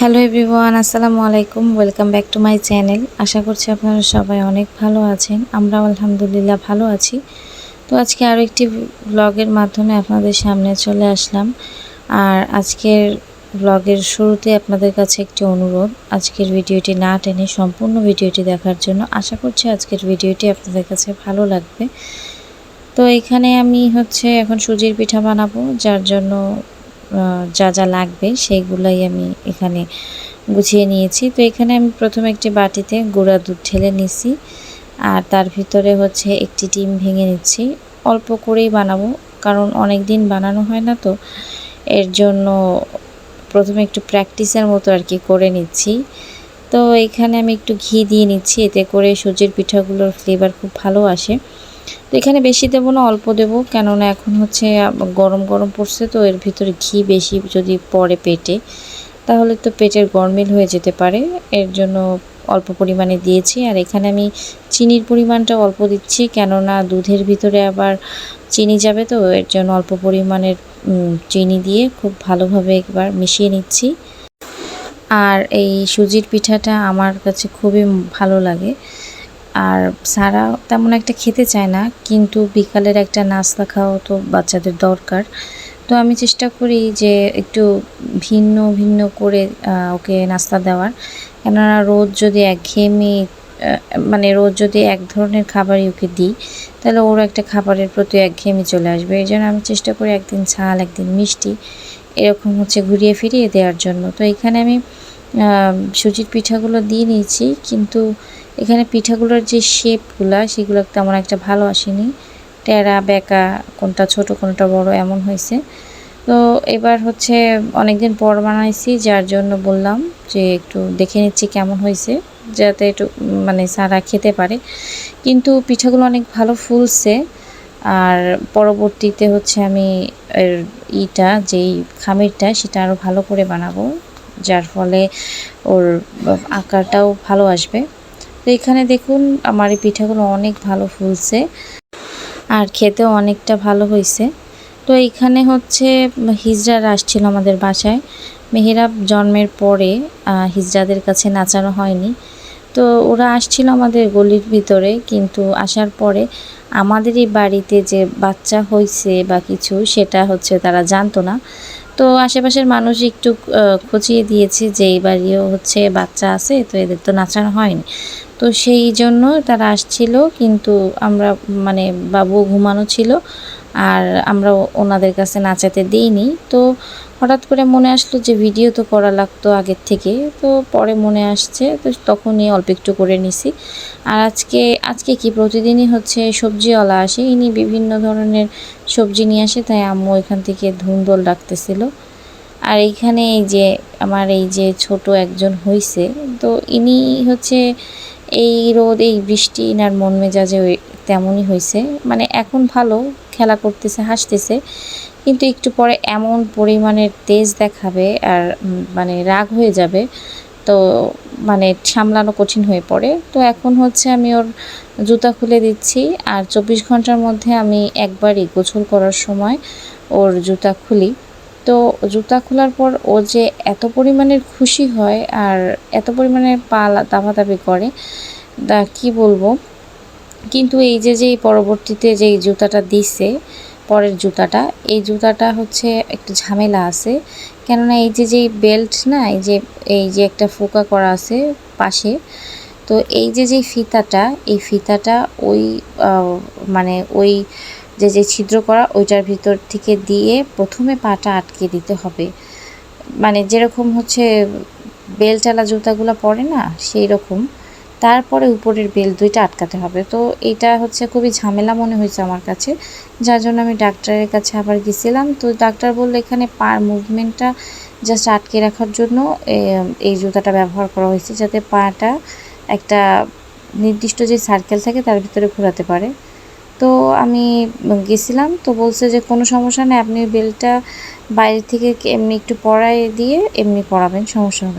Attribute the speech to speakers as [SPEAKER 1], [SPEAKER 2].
[SPEAKER 1] Hello everyone, আসসালামু আলাইকুম। Welcome back to my channel. আশা করছি আপনারা সবাই অনেক ভালো আছেন। আমরাও আলহামদুলিল্লাহ ভালো আছি। তো আজকে আরও একটি ব্লগের মাধ্যমে আপনাদের সামনে চলে আসলাম। আর আজকের ব্লগের শুরুতে আপনাদের কাছে একটি অনুরোধ, আজকের ভিডিওটি না টেনে সম্পূর্ণ ভিডিওটি দেখার জন্য আশা করছি আজকের ভিডিওটি আপনাদের কাছে ভালো লাগবে। তো এখানে আমি হচ্ছে এখন সুজির পিঠা বানাবো, যার জন্য যা যা লাগবে সেইগুলাই আমি এখানে গুছিয়ে নিয়েছি। তো এখানে আমি প্রথমে একটি বাটিতে গুঁড়া দুধ ঢেলে নিছি আর তার ভিতরে হচ্ছে একটি ডিম ভেঙে নিচ্ছি। অল্প করেই বানাবো, কারণ অনেক দিন বানানো হয় না তো, এর জন্য প্রথমে একটু প্র্যাকটিসের মতো আর কি করে নিচ্ছি। তো এখানে আমি একটু ঘি দিয়ে নিচ্ছি, এতে করে সুজির পিঠাগুলোর ফ্লেভার খুব ভালো আসে। তো এখানে বেশি দেবো না, অল্প দেবো। কেননা এখন হচ্ছে, গরম গরম পড়ছে, তো এর ভিতরে ঘি বেশি যদি পড়ে পেটে, তাহলে তো পেটের গরমিল হয়ে যেতে পারে। এর জন্য অল্প পরিমাণে দিয়েছি। আর এখানে আমি চিনির পরিমাণটা অল্প দিচ্ছি, কেননা দুধের ভিতরে আবার চিনি যাবে, তো এর জন্য অল্প পরিমাণের চিনি দিয়ে খুব ভালোভাবে একবার মিশিয়ে নিচ্ছি। আর এই সুজির পিঠাটা আমার কাছে খুবই ভালো লাগে। আর সারা তেমন একটা খেতে চায় না, কিন্তু বিকালের একটা নাস্তা খাওয়া তো বাচ্চাদের দরকার। তো আমি চেষ্টা করি যে একটু ভিন্ন ভিন্ন করে ওকে নাস্তা দেওয়ার। কেননা রোজ যদি একঘেয়েমি মানে রোজ যদি এক ধরনের খাবারই ওকে দিই, তাহলে ওর একটা খাবারের প্রতি একঘেয়েমি চলে আসবে। এই জন্য আমি চেষ্টা করি একদিন ঝাল, একদিন মিষ্টি, এরকম হচ্ছে ঘুরিয়ে ফিরিয়ে দেওয়ার জন্য। তো এখানে আমি সুজির পিঠাগুলো দিয়ে নিয়েছি, কিন্তু এখানে পিঠাগুলোর যে শেপগুলা, সেগুলো তেমন একটা ভালো আসেনি। টেরা, বেঁকা, কোনটা ছোট, কোনটা বড়, এমন হয়েছে। তো এবার হচ্ছে অনেকদিন পর বানাইছি, যার জন্য বললাম যে একটু দেখে নিচ্ছি কেমন হয়েছে, যাতে একটু মানে সারা খেতে পারে। কিন্তু পিঠাগুলো অনেক ভালো ফুলছে, আর পরবর্তীতে হচ্ছে আমি ইটা, যেই খামিরটা, সেটা আরও ভালো করে বানাবো। যার ফলে ওর আকারটাও ভালো আসবে। তো এখানে দেখুন, আমার এই পিঠাগুলো অনেক ভালো ফুলছে আর খেতেও অনেকটা ভালো হয়েছে। তো এইখানে হচ্ছে হিজড়ারা আসছিল আমাদের বাসায়। মেহেরাব জন্মের পরে হিজড়াদের কাছে নাচানো হয়নি। তো ওরা আসছিল আমাদের গলির ভিতরে, কিন্তু আসার পরে আমাদের এই বাড়িতে যে বাচ্চা হয়েছে বা কিছু, সেটা হচ্ছে তারা জানতো না। তো আশেপাশের মানুষ একটু খুঁজিয়ে দিয়েছে যে এই বাড়িও হচ্ছে বাচ্চা আছে, তো এদের তো নাচানো হয়নি। তো সেই জন্য তারা আসছিল, কিন্তু আমরা মানে বাবু ঘুমানো ছিল। আর আমরা ওনাদের কাছে নাচাতে দিইনি। তো হঠাৎ করে মনে আসলো যে ভিডিও তো করা লাগতো আগের থেকে, তো পরে মনে আসছে, তো তখনই অল্প একটু করে নিছি। আর আজকে আজকে কি? প্রতিদিনই হচ্ছে সবজিওয়ালা আসে, ইনি বিভিন্ন ধরনের সবজি নিয়ে আসে, তাই আম্মু এখান থেকে ধুন্দল ডাকতেছিল। আর এইখানে এই যে, আমার এই যে ছোট একজন হইছে, তো ইনি হচ্ছে এই রোদ, এই বৃষ্টি, ইনার মন মেজাজে তেমনই হয়েছে মানে এখন ভালো খেলা করতেছে, হাসতেছে। কিন্তু একটু পরে এমন পরিমাণের তেজ দেখাবে আর মানে রাগ হয়ে যাবে। তো মানে সামলানো কঠিন হয়ে পড়ে। তো এখন হচ্ছে আমি ওর জুতা খুলে দিচ্ছি আর চব্বিশ ঘণ্টার মধ্যে আমি একবারই গোছল করার সময় ওর জুতা খুলি। তো জুতা খোলার পর ও যে এত পরিমাণের খুশি হয় আর এত পরিমাণে পা দাবাদাবি করে, তা কী বলব? কিন্তু এই যে যেই পরবর্তীতে যেই জুতাটা দিছে, পরের জুতাটা, এই জুতাটা হচ্ছে একটু ঝামেলা আছে। কেননা এই যে যেই বেল্ট না, এই যে এই যে একটা ফোকা করা আছে পাশে, তো এই যে যেই ফিতাটা, এই ফিতাটা ওই মানে ওই যে যে ছিদ্র করা, ওইটার ভিতর থেকে দিয়ে প্রথমে পাটা আটকে দিতে হবে। মানে যেরকম হচ্ছে বেলটালা জুতাগুলো পরে না সেই রকম তারপরে উপরের বেল দুইটা আটকাতে হবে। তো এটা হচ্ছে খুবই ঝামেলা মনে হয়েছে আমার কাছে। যার জন্য আমি ডাক্তারের কাছে আবার গেছিলাম। তো ডাক্তার বলল, এখানে পার মুভমেন্টটা জাস্ট আটকে রাখার জন্য এই জুতাটা ব্যবহার করা হয়েছে যাতে পাটা একটা নির্দিষ্ট যে সার্কেল থাকে তার ভিতরে ঘোরাতে পারে। তো আমি গেছিলাম। তো বলছে যে, কোনো সমস্যা নেই, আপনি বেলটা বাইরে থেকে এমনি একটু পরাই দিয়ে এমনি পরাবেন, সমস্যা হবে